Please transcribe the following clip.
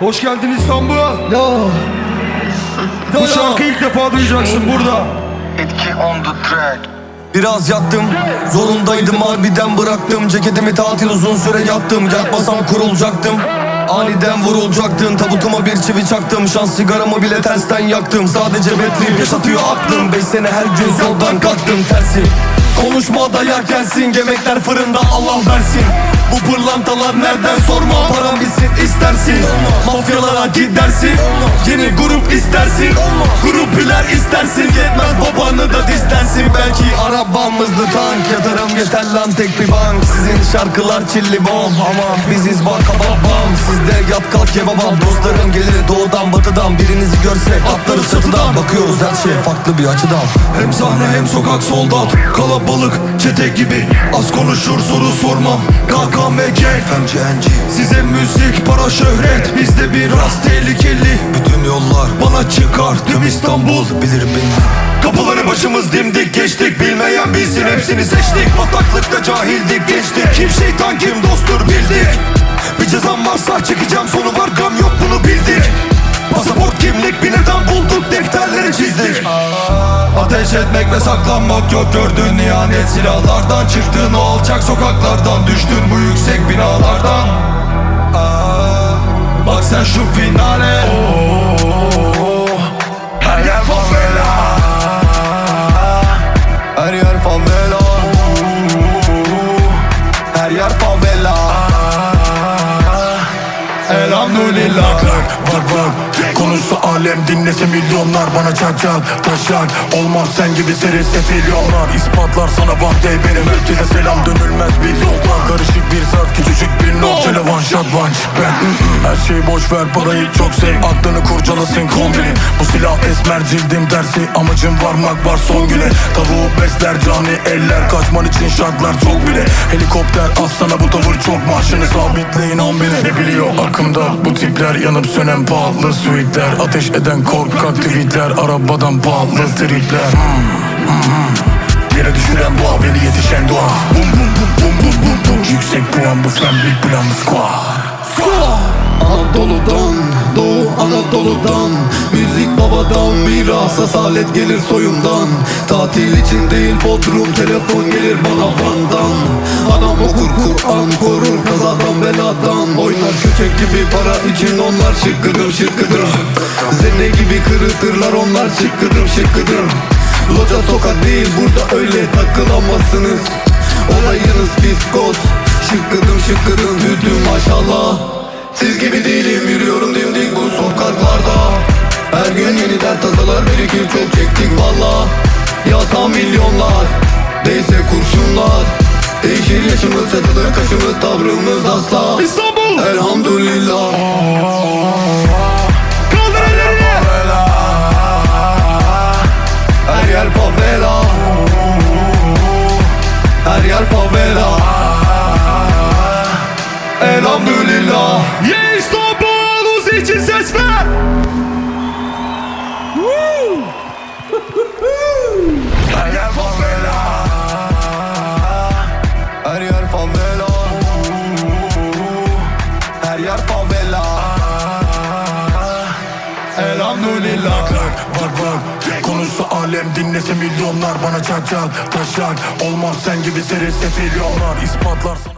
Hoş geldin İstanbul. Ya. Bu şarkıyı ilk defa duyacaksın burada. Etki on the track. Biraz yattım Zorundaydım harbiden bıraktım. Ceketimi tatil uzun süre yaptım. Yakmasam kurulacaktım Aniden vurulacaktın Tabutuma bir çivi çaktım Şans sigaramı bile tersten yaktım. Sadece betrip yaşatıyor aklım. Beş sene her gün yoldan kalktım. Tersi Konuşma dayak gelsin Gemekler fırında Allah versin. Bu pırlantalar nereden sorma? Param istersin Mafyalara gidersin. Yeni grup istersin. Grup biler istersin. Yetmez babanı da dizlersin Belki arabamızdı tank. Yatırım yeter lan tek bir bank. Sizin şarkılar çilli bom Ama biziz banka babam. Sizde yat kalk ye babam. Dostlarım gelir doğudan batıdan. Birinizi görse atlarız çatıdan Bakıyoruz her şeye farklı bir açıdan. Hem sahne hem sokak soldat. Kalabalık çete gibi. Az konuşur soru sormam. KKMG Size müzik para şöhret. Bizde biraz tehlikeli. Bütün yollar Bana çıkar. Tüm İstanbul bilir beni. Kapıları başımız dimdik geçtik. Bilmeyen bilsin hepsini seçtik. Bataklıkta cahildik geçtik. Kim şeytan kim dosttur bildik. Bir cezam varsa çekeceğim sonu var gam yok bunu bildik. Pasaport kimlik bir neden bulduk defterleri çizdik. Ateş etmek ve saklanmak yok gördün ihanet silahlardan Çıktın. O alçak sokaklardan Düştün bu yüksek binalardan sen şu finale. Her Elhamdülillah Bak bak Konuşsa alem dinlese milyonlar Bana çak çak taşak Olmaz sen gibi seri sefilyonlar İspatlar sana one day benim Herkese selam dönülmez bir yoldan Karışık bir saat küçücük bir not one shot one Ben mm, mm. her şeyi boş ver parayı çok sev Aklını kurcalasın kombinin Bu silah esmer cildim dersi Amacım varmak var son güne Tavuğu besler cani eller Kaçman için şartlar çok bile Helikopter sana bu tavır çok Marşını sabitleyin on bine Ne biliyor akımda bu tipler Yanıp sönen pahalı suitler Ateş eden korkak tweetler Arabadan pahalı tripler. Hmm, hmm, hmm. Yere düşüren boğa beni yetişen doğa Bum bum bum bum bum bum bum. Yüksek puan bu fen bir plan bu squad. Anadolu'dan, Doğu Anadolu'dan. Müzik babadan, miras asalet gelir soyumdan Tatil için değil Bodrum, telefon gelir bana Van'dan. Anam okur Kur'an korur kazadan beladan. Oynar köçek gibi para için onlar şıkkıdım şıkkıdım Zenne gibi kırıtırlar onlar şıkkıdım şıkkıdım Loca sokak değil burada öyle takılamazsınız. Olayınız fiskos Şıkkıdım şıkkıdım hüdüm maşallah Siz gibi değilim yürüyorum dimdik bu sokaklarda. Her gün yeni dert tasalar birikir çok çektik valla Yasa milyonlar Değse kurşunlar. Değişir yaşımız satılır kaşımız tavrımız asla Elhamdülillah. Kaldır ellerini. Her yer favela. Her yer favela. Elhamdülillah. Yeah İstanbul için ses ver. Her yer favela. Elhamdülillah. Bak bak bak Konuşsa alem dinlese milyonlar. Bana çak çak taşak Olmaz sen gibi seri sefilyonlar İspatlar sana